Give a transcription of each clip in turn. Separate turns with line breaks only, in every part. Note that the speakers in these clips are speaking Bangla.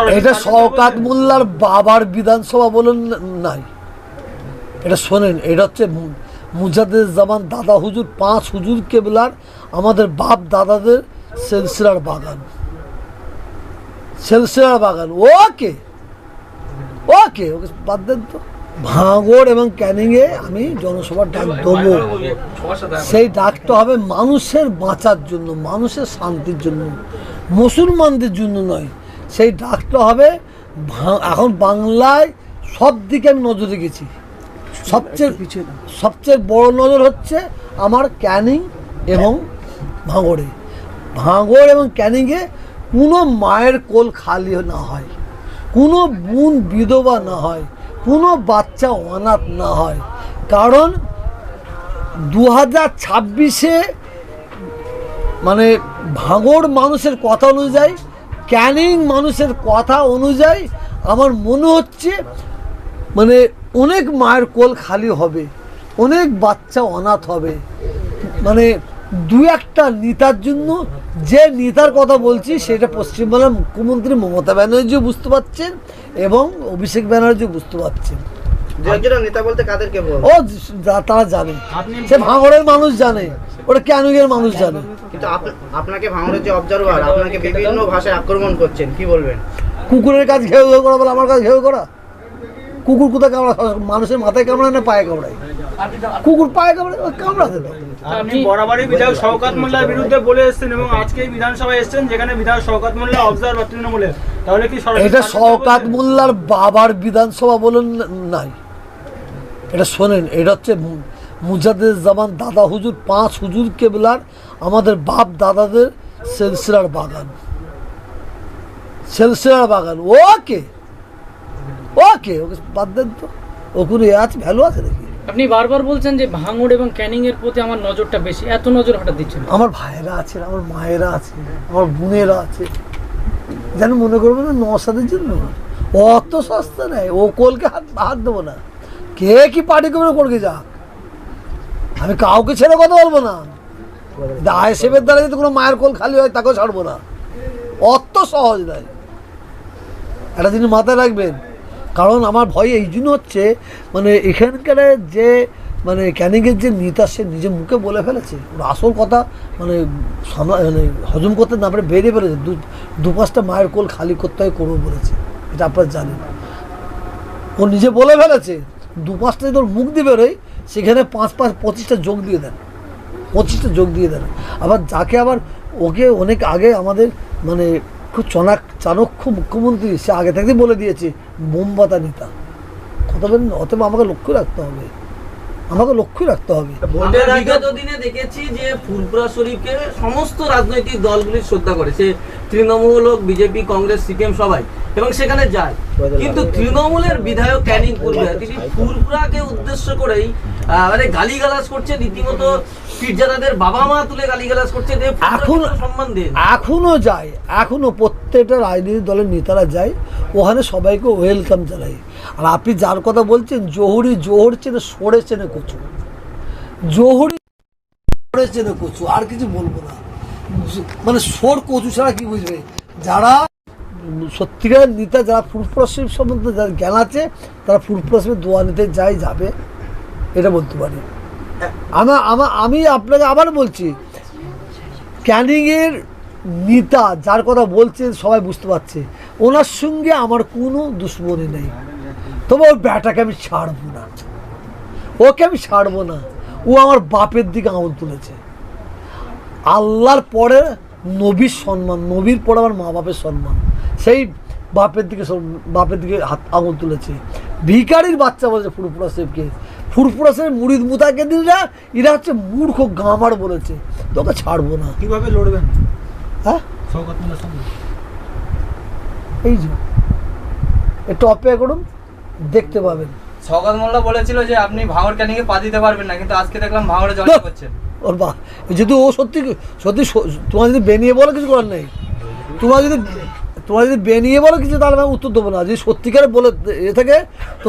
এটা শওকাত মোল্লার বাবার বিধানসভা বলেন নাই। এটা শোনেন এটা হচ্ছে মু- মুজাদ্দেদ জামান দাদা হুজুর পাঁচ হুজুর কেবলার আমাদের বাপ দাদাদের সেলসিলার বাগান। সেলসিলার বাগান। ওকে ওকে ওকে বাদ দেন তো। ভাঙড় এবং ক্যানিংয়ে আমি জনসভার ডাক দেবো। সেই ডাকটা হবে মানুষের বাঁচার জন্য মানুষের শান্তির জন্য মুসলমানদের জন্য নয়। সেই ডাকটা হবে ভা- এখন বাংলায় সব দিকে আমি নজর রেখেছি। সবচেয়ে সবচেয়ে বড় নজর হচ্ছে আমার ক্যানিং এবং ভাঙড়ে। ভাঙড় এবং ক্যানিংয়ে কোনো মায়ের কোল খালি না হয় কোনো বোন বিধবা না হয় কোনো বাচ্চা অনাথ না হয়। কারণ দু হাজার ছাব্বিশে মানে ভাঙড় মানুষের কথা অনুযায়ী ক্যানিং মানুষের কথা অনুযায়ী আমার মনে হচ্ছে মানে অনেক মায়ের কোল খালি হবে, অনেক বাচ্চা অনাথ হবে। মানে দু একটা নেতার জন্য যে নেতার কথা বলছি সেটা পশ্চিমবাংলার মুখ্যমন্ত্রী মমতা ব্যানার্জিও বুঝতে পারছেন এবং অভিষেক ব্যানার্জিও বুঝতে পারছেন।
নেতা বলতে কাদেরকে
ও তারা জানে। সে ভাঙড়ের মানুষ জানে। ওটা ক্যানুগের মানুষ জানে।
কিন্তু আপনাকে ভাঙড়ের যে অবজারভার আপনাকে বিভিন্ন ভাষায় আক্রমণ করছেন কি বলবেন?
কুকুরের কাজ ঘেউ ঘেউ করা বলে আমার কাজ ঘেউ করা? কুকুর কোথায় কামড়া মানুষের মাথায় কামড়ায় না পায়ে কামড়ায়? কুকুর পায়ে কামড়ায় ও কামড়াতে দাও
আপনি বরাবরই বিধায়ক শওকাত মোল্লার বিরুদ্ধে বলে এসেছেন এবং আজকে বিধানসভায় এসেছেন যেখানে বিধায়ক শওকাত মোল্লা অবজারভার তৃণমূলের তাহলে কি
এটা শওকাত মোল্লার বাবার বিধানসভা বলেন নাই। এটা শোনেন এটা হচ্ছে মু- মুজাদ্দেদ জামান দাদা হুজুর পাঁচ হুজুর কেবলার আমাদের বাপ দাদাদের সেলসিলার বাগান। সেলসিলার বাগান। ওকে ওকে ওকে বাদ দেন তো। ওখানে আছে ভ্যালু আছে নাকি?
আপনি বারবার বলছেন যে ভাঙড় এবং ক্যানিং এর প্রতি আমার নজরটা বেশি। এত নজর হঠাৎ দিচ্ছেন
আমার ভাইয়েরা আছে, আমার মায়েরা আছে, আমার বোনেরা আছে। যেন মনে করব না নসাদের জন্য। অত সস্তা নেই ও কোলকে হাত হাত দেবো না। কে কি পার্টি করবে করবে যা আমি কাউকে ছেড়ে কথা বলব না। দায় আইসেফের দ্বারা যদি কোনো মায়ের কোল খালি হয়, তাকেও ছাড়বো না। অত সহজ নয়। একটা জিনিস মাথায় রাখবেন কারণ আমার ভয় এই জন্য হচ্ছে মানে এখানকার যে মানে ক্যানিংয়ের যে নেতা সে নিজে মুখে বলে ফেলেছে। আসল কথা মানে মানে হজম করতে না পারে বেরিয়ে ফেলেছে দু দু পাঁচটা মায়ের কোল খালি করতে হয় করব বলেছে। এটা আপনারা জানেন। ও নিজে বলে ফেলেছে, দু পাঁচটা যদি ওর মুখ দিয়ে বেরোয়, সেখানে পাঁচ পাঁচ, পঁচিশটা যোগ দিয়ে দেন। পঁচিশটা যোগ দিয়ে দেন। আবার যাকে আবার, ওকে অনেক আগে আমাদের মানে খুব চনাক, চাণক্য মুখ্যমন্ত্রী, সে আগে থেকেই বলে দিয়েছে, মোমবাতা নেতা কথা বলেন, অতএব আমাকে লক্ষ্য রাখতে হবে। আমাকে লক্ষ্য রাখতে হবে।
বিগত দিনে দেখেছি যে ফুলপুরা শরীফকে সমস্ত রাজনৈতিক দলগুলি শ্রদ্ধা করে। সে তৃণমূল হোক বিজেপি কংগ্রেস সিপিএম সবাই এবং সেখানে যায়। কিন্তু তৃণমূলের বিধায়ক ক্যানিং পুরুলিয়া তিনি ফুলপুরাকে উদ্দেশ্য করেই মানে গালিগালাজ করছে রীতিমতো পীরজাদাদের বাবা মা তুলে গালিগালাজ করছে
এখন-
সম্মান দিন।
এখনও যায়। এখনও প্রত্যেকটা রাজনৈতিক দলের নেতারা যায়। ওখানে সবাইকে ওয়েলকাম জানাই। আর আপনি যার কথা বলছেন, জহুরি, জোহর চেনে সরে চেনে কচু। জহুরি সরে চেনে কচু, আর কিছু বলব না। মানে সোর কচু ছাড়া কি বুঝবে? যারা সত্যিকার নেতা, যারা ফুরফুরাশিপ সম্বন্ধে যার জ্ঞান আছে, তারা ফুরফুরাশিপের দোয়া নিতে যায় যাবে, এটা বলতে পারি। আমার আমার আমি আপনাকে আবার বলছি ক্যানিংয়ের নেতা যার কথা বলছে সবাই বুঝতে পারছে। ওনার সঙ্গে আমার কোনো দুশ্মনী নেই। তবে ওর ব্যাটাকে আমি ছাড়বো না। ওকে আমি ছাড়বো না। ও আমার বাপের দিকে আঙুল তুলেছে। আল্লাহর পরে নবীর সম্মান নবীর পরে আমার মা বাপের সম্মান। সেই বাপের দিকে বাপের দিকে হাত আঙুল তুলেছে। ভিকারির বাচ্চা বলেছে ফুরফুরা সাহেবকে। ফুরফুরা সাহেব মুড়িদ মুতাকে দিনরা এরা হচ্ছে মূর্খ গামার বলেছে। তোকে ছাড়বো না।
কীভাবে লড়বেন?
হ্যাঁ? এই যে একটু অপেক্ষা করুন দেখতে পাবেন
সৌগত মোল্লা বলেছিল যে আপনি ভাঙড় ক্যানিংয়ে পা দিতে পারবেন না কিন্তু আজকে দেখলাম ভাঙড়ে জয়েন
ধুর।
করছেন
ওর বা যদি ও সত্যি সত্যি তোমার যদি বেনিয়ে বলে কিছু করার নেই তোমার যদি তোমরা যদি বেনিয়ে বলো কিছু তাহলে আমি উত্তর দেবো না। যদি সত্যিকারে বলে এ থাকে তো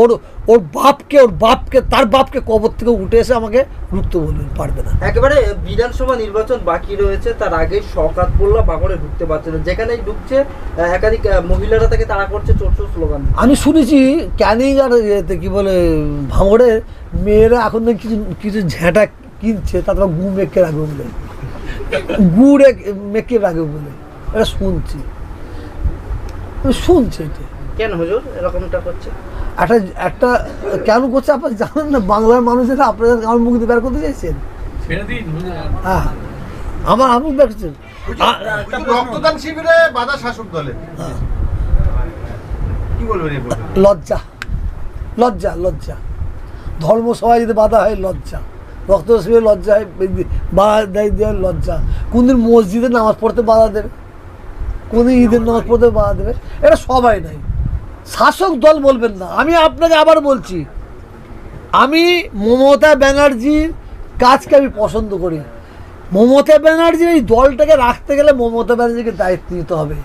ওর ওর বাপকে ওর বাপকে তার বাপকে কবর থেকে উঠে এসে আমাকে রুখতে বলবে পারবে না।
একেবারে বিধানসভা নির্বাচন বাকি রয়েছে তার আগে শকাত মোল্লা ভাঙড়ে ঢুকতে পারছে না। যেখানেই ঢুকছে একাধিক মহিলারা তাকে তাড়া করছে চোর চোর স্লোগান
আমি শুনেছি ক্যানিং আর ইয়েতে কি বলে ভাঙড়ে মেয়েরা এখন নাকি কিছু কিছু ঝ্যাঁটা কিনছে তারপর গু মেখে রাখবে বলে। গুড়ে মেখে রাখবে বলে। এটা শুনছি শুনছি এটা
কেন হুজুর এরকমটা করছে
একটা একটা কেন করছে আপনার জানেন না বাংলার মানুষেরা আপনাদের আমার মুখ দিয়ে বের করতে চাইছেন হ্যাঁ আমার আমি বের করছেন
রক্তদান শিবিরে বাধা শাসক দলে
হ্যাঁ।
কি বলবেন
লজ্জা লজ্জা লজ্জা ধর্ম সভায় যদি বাধা হয় লজ্জা রক্ত শিবিরে লজ্জা হয় বাধা দেয় লজ্জা কোনদিন মসজিদে নামাজ পড়তে বাধা দেবে কোনদিন ঈদের নামাজ পড়তে বাধা দেবে। এটা সবাই নাই। শাসক দল বলবেন না। আমি আপনাকে আবার বলছি, আমি মমতা ব্যানার্জির কাজকে আমি পছন্দ করি। মমতা ব্যানার্জির এই দলটাকে রাখতে গেলে মমতা ব্যানার্জিকে দায়িত্ব নিতে হবে।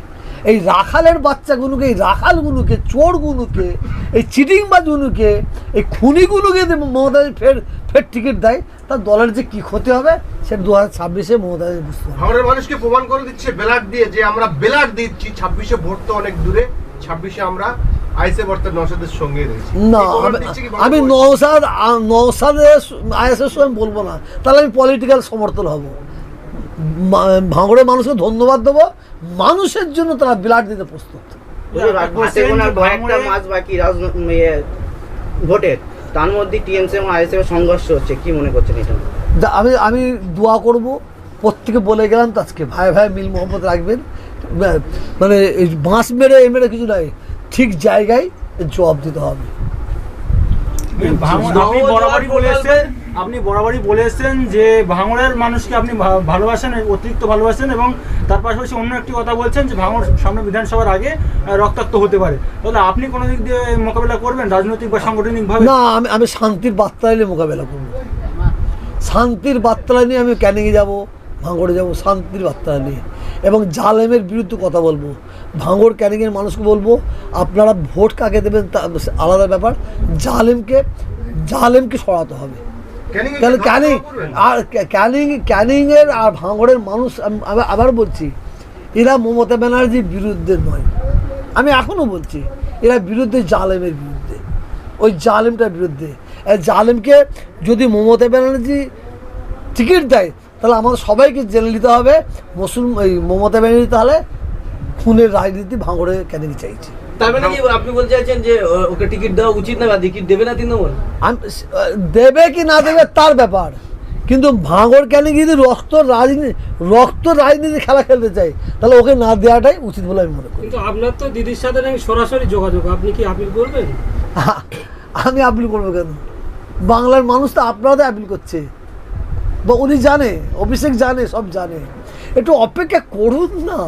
এই রাখালের বাচ্চাগুলোকে এই রাখালগুলোকে চোরগুলোকে এই চিটিংবাজগুলোকে এই খুনিগুলোকে মমতা ফের ফের টিকিট দেয় তার দলের যে কী ক্ষতি হবে সেটা দু হাজার ছাব্বিশে মমতা বুঝতে হবে।
ভাঙড়ের মানুষকে প্রমাণ করে দিচ্ছে বেলাট দিয়ে যে আমরা বেলাট দিচ্ছি। ছাব্বিশে ভোট তো অনেক দূরে ছাব্বিশে আমরা রয়েছি।
না আমি- নৌসাদ নৌসাদের আইএসের সঙ্গে বলব না। তাহলে আমি পলিটিক্যাল সমর্থন হব। ভাঙড়ের মানুষকে ধন্যবাদ দেবো। মানুষের জন্য তারা ব্লাড দিতে প্রস্তুত।
হুজুর আর
বলছেন
হাতে
যে
গোনার কয়েকটা
ভাঙড়ে-
মাস বাকি রাজনৈতিক ভোটের তার মধ্যে টিএমসি এবং আইএসএফ সংঘর্ষ হচ্ছে কি মনে করছেন এটা
আমি আমি দোয়া করব। প্রত্যেকে বলে গেলাম আজকে ভাই ভাই মিল মোহাম্মদ রাখবেন। মানে এই বাঁশ মেরে এ মেরে কিছু নাই। ঠিক জায়গায় জবাব দিতে হবে।
বরাবরই বলে এসেছেন আপনি বরাবরই বলে এসেছেন যে ভাঙড়ের মানুষকে আপনি ভালোবাসেন, অতিরিক্ত ভালোবাসেন এবং তার পাশাপাশি অন্য একটি কথা বলছেন যে ভাঙড় সামনে বিধানসভার আগে রক্তাক্ত হতে পারে। তাহলে আপনি কোনো দিক দিয়ে মোকাবেলা করবেন, রাজনৈতিক বা সাংগঠনিকভাবে?
না, আমি আমি শান্তির বার্তা নিয়ে মোকাবেলা করব। শান্তির বার্তা নিয়ে আমি ক্যানিংয়ে যাব, ভাঙড়ে যাব, শান্তির বার্তা নিয়ে। এবং জালেমের বিরুদ্ধে কথা বলব। ভাঙড় ক্যানিংয়ের মানুষকে বলব, আপনারা ভোট কাকে দেবেন তা আলাদা ব্যাপার। জালেমকে জালেমকে সরাতে হবে। তাহলে ক্যানিং? আর ক্যানিং ক্যানিংয়ের আর ভাঙড়ের মানুষ আমি আবার বলছি এরা মমতা ব্যানার্জির বিরুদ্ধে নয়। আমি এখনও বলছি এরা বিরুদ্ধে জালেমের বিরুদ্ধে। ওই জালেমটার বিরুদ্ধে। এই জালেমকে যদি মমতা ব্যানার্জি টিকিট দেয় তাহলে আমাদের সবাইকে জেনে নিতে হবে। মুসলিম এই মমতা ব্যানার্জি তাহলে খুনের রাজনীতি ভাঙড়ে ক্যানিং চাইছে?
তার মানে কি আপনি বলতে চাইছেন যে ওকে টিকিট দেওয়া উচিত না বা টিকিট দেবে না তৃণমূল?
দেবে কি না দেবে তার ব্যাপার। কিন্তু ভাঙড় কেন যদি রক্ত রাজনীতি রক্ত রাজনীতি খেলা খেলতে চাই তাহলে ওকে না দেওয়াটাই উচিত বলে আমি মনে করি।
কিন্তু আপনার তো দিদির সাথে নাকি সরাসরি যোগাযোগ আপনি কি আপিল করবেন?
আমি আপিল করব কেন? বাংলার মানুষ তো আপনারা তো আপিল করছে। বা উনি জানে অভিষেক জানে সব জানে। একটু অপেক্ষা করুন না।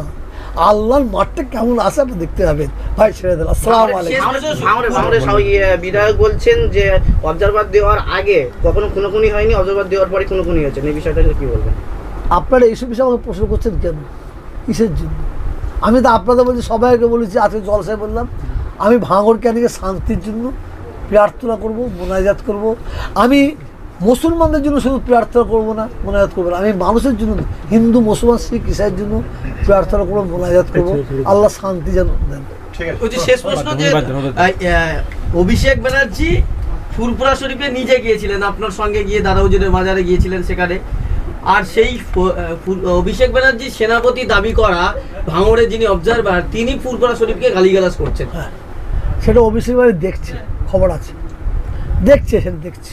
আল্লাহর মাঠটা কেমন আছে আপনি দেখতে পাবেন। ভাই দেন। আসসালাম আলাইকুম।
বিধায়ক বলছেন যে অবজারভার দেওয়ার আগে কখনো খুনোখুনি হয়নি অবজারভার দেওয়ার পরে খুনোখুনি হয়েছে। এই বিষয়টা কি বলবেন?
আপনারা এইসব বিষয়ে আমাকে প্রশ্ন করছেন কেন? কিসের জন্য? আমি তো আপনাদের বলছি সবাইকে বলেছি আজকে জলসায় বললাম আমি ভাঙড় ক্যানিকে শান্তির জন্য প্রার্থনা করব মোনাজাত করব। আমি মুসলমানদের জন্য শুধু প্রার্থনা করব না মোনাজাত করব না। আমি মানুষের জন্য হিন্দু মুসলমান শিখ ইসাইয়ের জন্য প্রার্থনা করব মোনাজাত করব। আল্লাহ শান্তি যেন দেন।
ওই যে শেষ প্রশ্ন যে অভিষেক ব্যানার্জি ফুরপুরা শরীফে নিজে গিয়েছিলেন আপনার সঙ্গে গিয়ে দাদা হুজুরের মাজারে গিয়েছিলেন সেখানে। আর সেই অভিষেক ব্যানার্জি সেনাপতি দাবি করা ভাঙড়ের যিনি অবজারভার তিনি ফুরপুরা শরীফকে গালিগালাজ করছেন।
সেটা অভিষেক দেখছে খবর আছে। দেখছে সেটা দেখছে।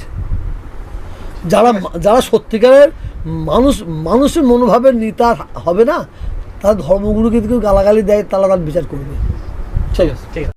যারা যারা সত্যিকারের মানুষ, মানুষের মনোভাবের নেতা হবে না, তারা ধর্মগুরুকে কেউ গালাগালি দেয়, তারা তার বিচার করবে।
ঠিক আছে ঠিক আছে।